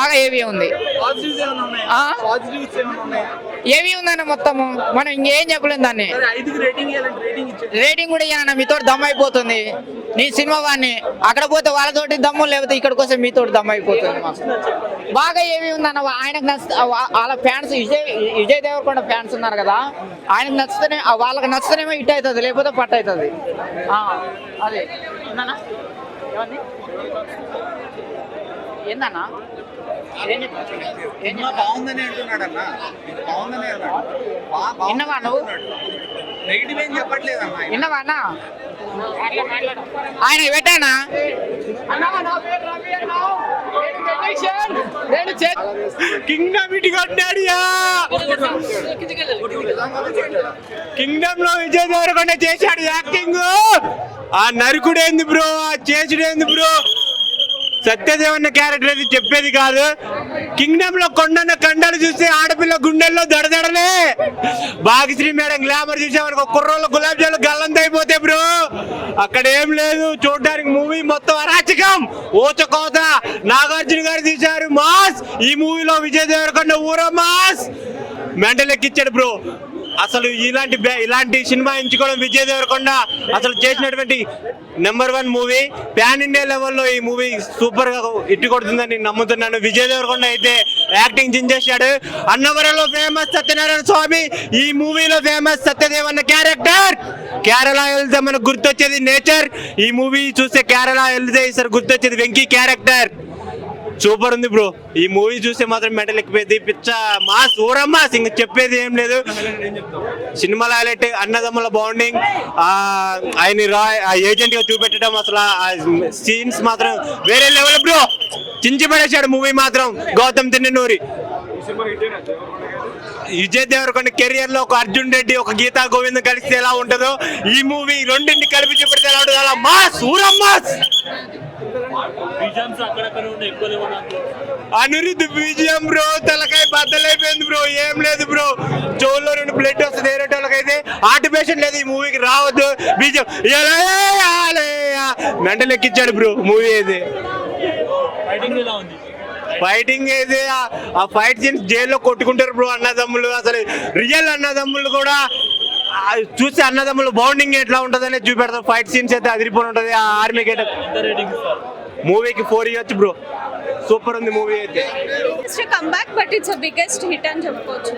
బాగా ఏవి ఉంది? ఏవి ఉందన్న మొత్తము? మనం ఇంకేం చెప్పలేం దాన్ని. రేటింగ్ కూడా ఇయ్యనన్న మీతో దమ్ అయిపోతుంది నీ సినిమా వాడిని. అక్కడ పోతే వాళ్ళతోటి దమ్ము లేకపోతే ఇక్కడికి వస్తే మీతో దమ్ అయిపోతుంది బాగా ఏమి ఉందన్న ఆయనకు నచ్చ వాళ్ళ ఫ్యాన్స్ విజయ్ విజయ్ దేవరకొండ ఫ్యాన్స్ ఉన్నారు కదా ఆయనకు నచ్చితేనే వాళ్ళకి నచ్చితేనేమో ఇట్ అవుతుంది లేకపోతే పట్టు అవుతుంది. అదే. ఏందన్నా? బాగుందని అంటున్నాడు అన్న బాగుందని అన్నాడు. బా- బాగుందని విన్నవా నువ్వు? అంటున్నాడు. నెగిటివ్ ఏం చెప్పట్లేదు అన్న ఆయన. విన్నావా అన్న ఆయన పెట్టానా? కింగ్డమ్ ఇటు కొట్టాడియా కింగ్డమ్లో విజయ్ దేవరకొండ చేశాడు యాక్టింగ్. ఆ నరుకుడేంది బ్రో? ఆ చేసుడేంది బ్రో? సత్యదేవన్న క్యారెక్టర్ అది చెప్పేది కాదు. కింగ్డమ్లో కొండన్న కండలు చూస్తే ఆడపిల్ల గుండెల్లో దడదడలే. భాగ్యశ్రీ మేడం గ్లామర్ చూసామనుకో కుర్రోళ్ళ గులాబ్ జాములు గల్లంతైపోతే బ్రో. అక్కడ ఏం లేదు చూడడానికి మూవీ మొత్తం అరాచకం. ఓచకోత నాగార్జున గారు తీశారు మాస్. ఈ మూవీలో విజయ్ దేవరకొండ ఊర మాస్. మెంటల్ ఎక్కిచ్చాడు బ్రో. అసలు ఇలాంటి ఇలాంటి సినిమా ఎంచుకోవడం విజయ్ దేవరకొండ అసలు చేసినటువంటి number one movie. Pan India లెవెల్లో ఈ మూవీ సూపర్గా ఇట్టు కొడుతుందని నమ్ముతున్నాను. విజయ్ దేవరకొండ అయితే యాక్టింగ్ చించేశాడు అన్నవరంలో ఫేమస్ సత్యనారాయణ స్వామి ఈ మూవీలో ఫేమస్ సత్యదేవ్ అన్న క్యారెక్టర్. కేరళ వెళ్తే మనకు గుర్తొచ్చేది నేచర్. ఈ మూవీ చూస్తే కేరళ వెళ్తే ఈసారి గుర్తొచ్చేది వెంకీ క్యారెక్టర్. సూపర్ ఉంది బ్రో. ఈ మూవీ చూస్తే మాత్రం మెడల్ ఎక్కిపోయింది. పిచ్చ మా సూరమ్మా సింగ్ చెప్పేది ఏం లేదు. సినిమాల హైలైట్ అన్నదమ్ముల బాండింగ్ ఆయన రాయ్ ఏజెంట్గా చూపెట్టడం అసలు సీన్స్ మాత్రం వేరే లెవెల్ బ్రో. చించి పడేశాడు మూవీ మాత్రం. గౌతమ్ తిన్ననూరి. విజయ్ దేవరకొండ కెరియర్లో ఒక అర్జున్ రెడ్డి ఒక గీతా గోవింద్ కలిస్తే ఎలా ఉంటుందో ఈ మూవీ రెండింటిని కలిపి చూపెడితే ఎలా ఉంటుంది అలా మా సూరమ్మాస్ అనిరుద్ధ్ బీజిఎం బ్రో తలకాయ బద్దలైపోయింది బ్రో ఏం లేదు బ్రో. చెవుల్లో రెండు బ్లడ్ వస్తుంది వేరే వాళ్ళకైతే ఆర్టిఫిషియల్ లేదు ఈ మూవీకి రావద్దు. బీజిఎం మెంటల్ ఎక్కించాడు బ్రో మూవీ అయితే. ఫైటింగ్ అయితే ఆ- ఫైట్ సీన్స్ జైల్లో కొట్టుకుంటారు బ్రో అన్నదమ్ములు. అసలు రియల్ అన్నదమ్ములు కూడా చూస్తే అన్నదమ్ములు బౌండింగ్ ఎట్లా ఉంటుందనే చూపెడతారు ఫైట్ సీన్స్ అయితే అదిరిపోయి ఉంటుంది ఆ ఆర్మీ గేట మూవీకి ఫోర్ ఇయర్స్ బ్రో. సూపర్ ఉంది మూవీ అయితే. Comeback but it's biggest hit అని చెప్పుకోవచ్చు.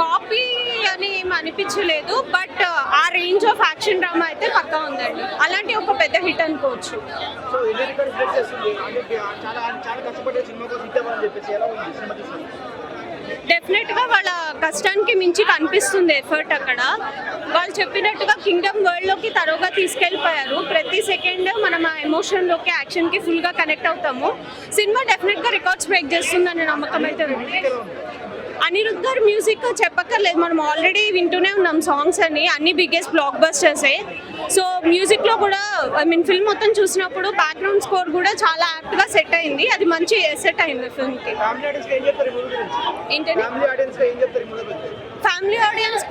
కాపీ అని ఏం అనిపించలేదు బట్ ఆ రేంజ్ ఆఫ్ యాక్షన్ డ్రామా అయితే పక్కా ఉందండి. అలాంటి ఒక పెద్ద హిట్ అనుకోవచ్చు. చాలా చాలా కష్టపడే కోసం చెప్పేసి. ఎలా ఉంది సినిమా డెఫినెట్గా వాళ్ళ కష్టానికి మించి కనిపిస్తుంది ఎఫర్ట్ అక్కడ. వాళ్ళు చెప్పినట్టుగా కింగ్డమ్ వరల్డ్లోకి తరువుగా ప్రతి సెకండ్ మనం ఆ ఎమోషన్లోకి యాక్షన్కి ఫుల్గా కనెక్ట్ అవుతాము. సినిమా డెఫినెట్గా రికార్డ్స్ బ్రేక్ చేస్తుందనే నమ్మకం అయితే ఉంది. అనిరుద్ధ్ గారు మ్యూజిక్ చెప్పక్కర్లేదు. మనం ఆల్రెడీ వింటూనే ఉన్నాం సాంగ్స్ అని అన్ని బిగ్గెస్ట్ బ్లాక్ బస్టర్సే సో మ్యూజిక్లో కూడా ఐ మీన్ ఫిల్మ్ మొత్తం చూసినప్పుడు బ్యాక్గ్రౌండ్ స్కోర్ కూడా చాలా యాప్ట్గా సెట్ అయింది. అది మంచి సెట్ అయింది ఫిల్మ్కి ఫ్యామిలీ ఆడియన్స్ ఏంటంటే ఫ్యామిలీ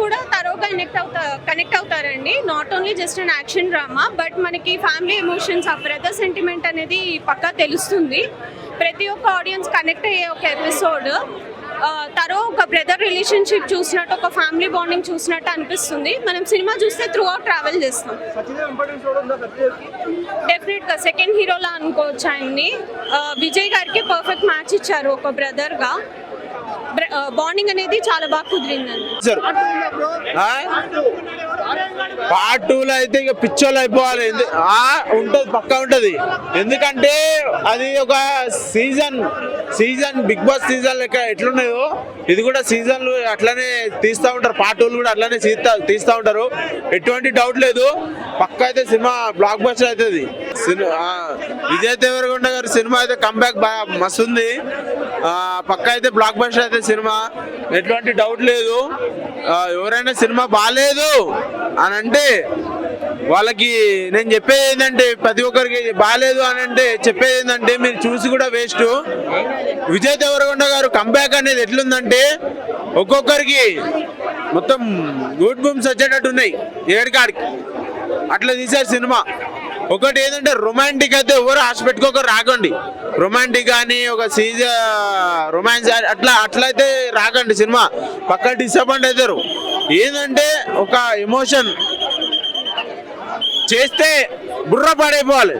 కూడా తరోగా కనెక్ట్ అవుతా కనెక్ట్ అవుతారండి. Not only just an action drama but మనకి ఫ్యామిలీ ఎమోషన్స్ ఆ బ్రదర్ సెంటిమెంట్ అనేది పక్కా తెలుస్తుంది. ప్రతి ఒక్క ఆడియన్స్ కనెక్ట్ అయ్యే ఒక ఎపిసోడ్ తరో ఒక బ్రదర్ రిలేషన్షిప్ చూసినట్టు ఒక ఫ్యామిలీ బాండింగ్ చూసినట్టు అనిపిస్తుంది. మనం సినిమా చూస్తే త్రూ అవుట్ ట్రావెల్ చేస్తాం డెఫినెట్గా సెకండ్ హీరోలా అనుకోవచ్చు ఆయన్ని విజయ్ గారికి పర్ఫెక్ట్ మ్యాచ్ ఇచ్చారు ఒక బ్రదర్గా బాండింగ్ అనేది చాలా బాగా కుదిరిందండి. పార్ట్ టూలో అయితే ఇక పిచ్చోళ్ళు అయిపోవాలి. ఉంటుంది పక్కా ఉంటుంది. ఎందుకంటే అది ఒక season season Bigg Boss season లెక్క ఎట్లున్నాయో ఇది కూడా సీజన్లు అట్లనే తీస్తూ ఉంటారు. పార్ట్ టూలు కూడా అట్లనే తీస్తా తీస్తూ ఉంటారు. ఎటువంటి డౌట్ లేదు. పక్క అయితే సినిమా బ్లాక్ బస్టర్ అవుతుంది సినిమా విజయ్ దేవరకొండ గారి సినిమా అయితే కంబ్యాక్ మస్తు ఉంది. పక్క అయితే బ్లాక్ బస్టర్ అయితే సినిమా. ఎటువంటి డౌట్ లేదు. ఎవరైనా సినిమా బాగాలేదు అని అంటే వాళ్ళకి నేను చెప్పేది ఏంటంటే ప్రతి ఒక్కరికి బాగాలేదు అని అంటే చెప్పేది ఏంటంటే మీరు చూసి కూడా వేస్ట్ విజయ్ దేవరగొండ గారు కంబ్యాక్ అనేది ఎట్లుందంటే ఒక్కొక్కరికి మొత్తం గూడ్ బూమ్స్ వచ్చేటట్టు ఉన్నాయి ఏడికాడికి అట్లా తీశారు సినిమా. ఒకటి ఏంటంటే రొమాంటిక్ అయితే ఎవరు ఆశ పెట్టుకోక రాకండి. రొమాంటిక్ కానీ ఒక సీజ రొమాన్స్ అట్లా అట్లయితే రాకండి సినిమా. పక్క డిసప్పాయింట్ అవుతారు. ఏంటంటే ఒక ఎమోషన్ చేస్తే బుర్ర పడైపోవాలి.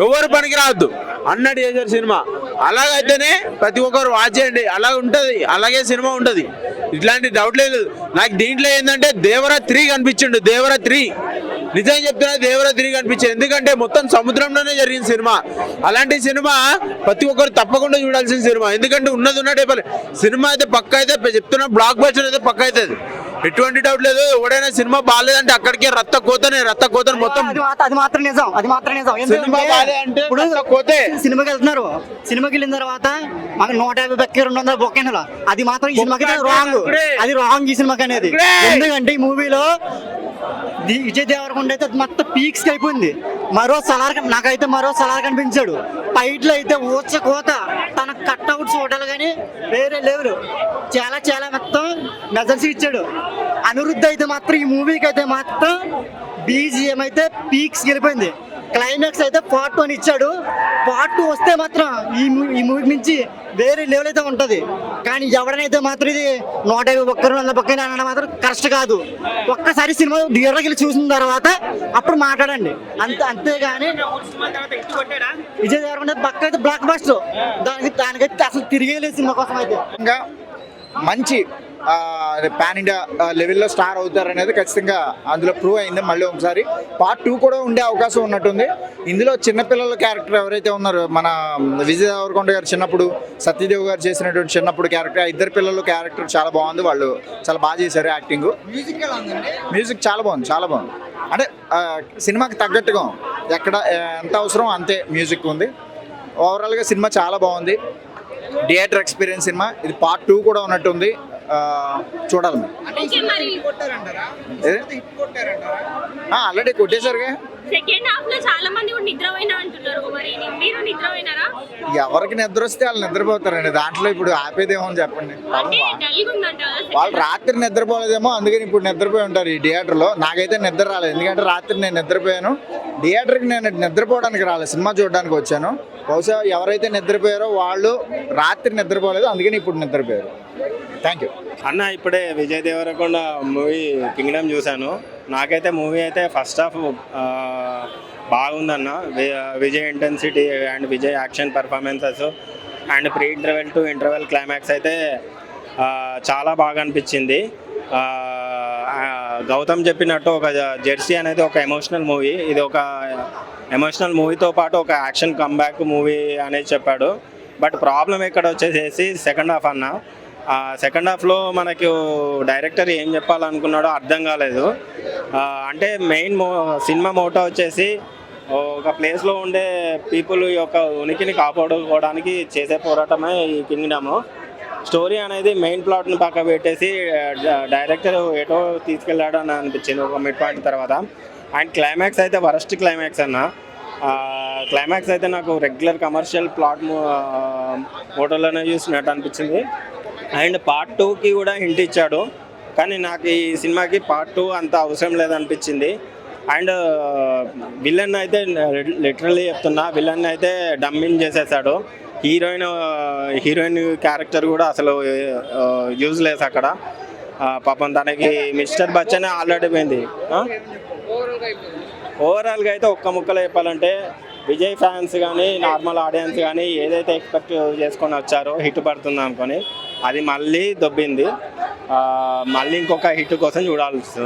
ఎవరు పనికి రావద్దు అన్నట్టు చేశారు సినిమా. అలాగైతేనే ప్రతి ఒక్కరు వాచ్ చేయండి. అలా ఉంటుంది. అలాగే సినిమా ఉంటుంది. ఇట్లాంటి డౌట్ లేదు. నాకు దీంట్లో ఏంటంటే దేవరా త్రీ కనిపించిండు. దేవరా త్రీ. నిజం చెప్తున్నా దేవరా త్రీ కనిపించింది ఎందుకంటే మొత్తం సముద్రంలోనే జరిగిన సినిమా. అలాంటి సినిమా ప్రతి ఒక్కరు తప్పకుండా చూడాల్సిన సినిమా. ఎందుకంటే ఉన్నది ఉన్నట్టే సినిమా అయితే పక్క అయితే చెప్తున్నా బ్లాక్ బస్టర్ అయితే పక్క అవుతుంది. ఎటువంటి డౌట్ లేదు. ఎవడైనా సినిమా బాగాలేదంటే అక్కడికే రక్త కోతనే రక్త కోతని మొత్తం అది మాత్రం- నిజం అది మాత్రం నిజం. సినిమా బాలే అంటే ఇప్పుడు కోతే. సినిమాకి వెళ్తున్నారు. సినిమాకి వెళ్ళిన తర్వాత మనకు నూట యాభై బెక్క రెండు వందల బొక్క అది మాత్రం ఈ సినిమాకి రాంగ్. అది రాంగ్ ఈ సినిమాకి అనేది. ఎందుకంటే ఈ మూవీలో విజయ్ దేవరకొండ అయితే మొత్తం పీక్స్ అయిపోయింది. మరో సలార్ నాకైతే మరో సలార్ కనిపించాడు. పైట్లో అయితే ఊచ కోత తన కట్అవుట్స్ చూడాలి కానీ వేరే లేవులు చాలా చాలా మొత్తం మెజర్స్ ఇచ్చాడు. అనిరుద్ధ అయితే మాత్రం ఈ మూవీకి అయితే మాత్రం బీజిఎం అయితే పీక్స్ గెలిపోయింది క్లైమాక్స్ అయితే పార్ట్ వన్ ఇచ్చాడు. పార్ట్ టూ వస్తే మాత్రం ఈ మూ- ఈ మూవీ నుంచి వేరే లెవెల్ అయితే ఉంటుంది. కానీ ఎవడనైతే మాత్రం ఇది నూట యాభై ఒక్కరు వంద పక్కన అనడం మాత్రం కరెక్ట్ కాదు. ఒక్కసారి సినిమా థియేటర్కి వెళ్ళి చూసిన తర్వాత అప్పుడు మాట్లాడండి. అంతే అంతేగాని విజయ్ దేవరకొండ పక్క అయితే బ్లాక్ బస్టర్ దానికి దానికైతే అసలు తిరిగేలేదు సినిమా కోసం అయితే. ఇంకా మంచి పాన్ ఇండియా లెవెల్లో స్టార్ అవుతారు అనేది ఖచ్చితంగా అందులో ప్రూవ్ అయింది. మళ్ళీ ఒకసారి పార్ట్ టూ కూడా ఉండే అవకాశం ఉన్నట్టుంది. ఇందులో చిన్నపిల్లల క్యారెక్టర్ ఎవరైతే ఉన్నారో మన విజయ్ దేవరకొండ గారు చిన్నప్పుడు సత్యదేవ్ గారు చేసినటువంటి చిన్నప్పుడు క్యారెక్టర్ ఆ ఇద్దరు పిల్లల క్యారెక్టర్ చాలా బాగుంది. వాళ్ళు చాలా బాగా చేశారు యాక్టింగ్ మ్యూజిక్ మ్యూజిక్ చాలా బాగుంది చాలా బాగుంది. అంటే సినిమాకి తగ్గట్టుగా. ఎక్కడ ఎంత అవసరం అంతే మ్యూజిక్ ఉంది. ఓవరాల్గా సినిమా చాలా బాగుంది. థియేటర్ ఎక్స్పీరియన్స్ సినిమా. ఇది పార్ట్ టూ కూడా ఉన్నట్టుంది. చూడాలి ఆల్రెడీ కొట్టేశారుగా. సెకండ్ హాఫ్లో చాలా మంది కూడా నిద్రపోయినా అంటున్నారు మరి. మీరు నిద్రపోయినారా? ఎవరికి నిద్ర వస్తే వాళ్ళు నిద్రపోతారండి. దాంట్లో ఇప్పుడు ఆపేదేమో అని చెప్పండి. వాళ్ళు రాత్రి నిద్రపోలేదేమో అందుకని ఇప్పుడు నిద్రపోయి ఉంటారు ఈ థియేటర్లో నాకైతే నిద్ర రాలేదు. ఎందుకంటే రాత్రి నేను నిద్రపోయాను. థియేటర్కి నేను నిద్రపోవడానికి రాలేదు. సినిమా చూడడానికి వచ్చాను. బహుశా ఎవరైతే నిద్రపోయారో వాళ్ళు రాత్రి నిద్రపోలేదు అందుకని ఇప్పుడు నిద్రపోయారు. థ్యాంక్ యూ అన్న ఇప్పుడే విజయ్ దేవరకొండ మూవీ కింగ్డమ్ చూశాను. నాకైతే మూవీ అయితే ఫస్ట్ హాఫ్ బాగుందన్న. వి- Vijay intensity and Vijay action performances and pre interval to interval climax అయితే చాలా బాగా అనిపించింది. గౌతమ్ చెప్పినట్టు ఒక జెర్సీ అనేది ఒక ఎమోషనల్ మూవీ ఇది ఒక ఎమోషనల్ మూవీతో పాటు ఒక యాక్షన్ కమ్బ్యాక్ మూవీ అనేది చెప్పాడు. బట్ ప్రాబ్లం ఇక్కడ వచ్చేసేసి సెకండ్ హాఫ్ అన్న. సెకండ్ హాఫ్లో మనకు డైరెక్టర్ ఏం చెప్పాలనుకున్నాడో అర్థం కాలేదు. అంటే మెయిన్ మో సినిమా మోటో వచ్చేసి ఒక ప్లేస్లో ఉండే పీపుల్ యొక్క ఉనికిని కాపాడుకోవడానికి చేసే పోరాటమే ఈ కింగ్డమ్ స్టోరీ అనేది మెయిన్ ప్లాట్ని పక్క పెట్టేసి డ- డైరెక్టర్ ఎటో తీసుకెళ్ళాడు అని అనిపించింది ఒక మిడ్ పాయింట్ తర్వాత. అండ్ క్లైమాక్స్ అయితే వరస్ట్ క్లైమాక్స్ అన్న. క్లైమాక్స్ అయితే నాకు రెగ్యులర్ కమర్షియల్ ప్లాట్ మోటోలోనే చూసినట్టు అనిపించింది. అండ్ పార్ట్ టూకి కూడా హింట్ ఇచ్చాడు. కానీ నాకు ఈ సినిమాకి పార్ట్ టూ అంత అవసరం లేదనిపించింది. అండ్ విలన్ అయితే లిటరల్లీ చెప్తున్నా విలన్ అయితే డమ్మింగ్ చేసేసాడు. హీరోయిన్ హీరోయిన్ క్యారెక్టర్ కూడా అసలు యూజ్లెస్ అక్కడ. ఆ, పాపం తనకి మిస్టర్ బచ్చన్ ఆల్రెడీ పోయింది? ఓవరాల్గా అయితే ఒక్క ముక్కలో చెప్పాలంటే విజయ్ ఫ్యాన్స్ కానీ నార్మల్ ఆడియన్స్ కానీ ఏదైతే ఎక్స్పెక్ట్ చేసుకొని వచ్చారో హిట్ పడుతుంది అనుకొని అది మళ్ళీ దొబ్బింది. మళ్ళీ ఇంకొక హిట్ కోసం చూడాల్సి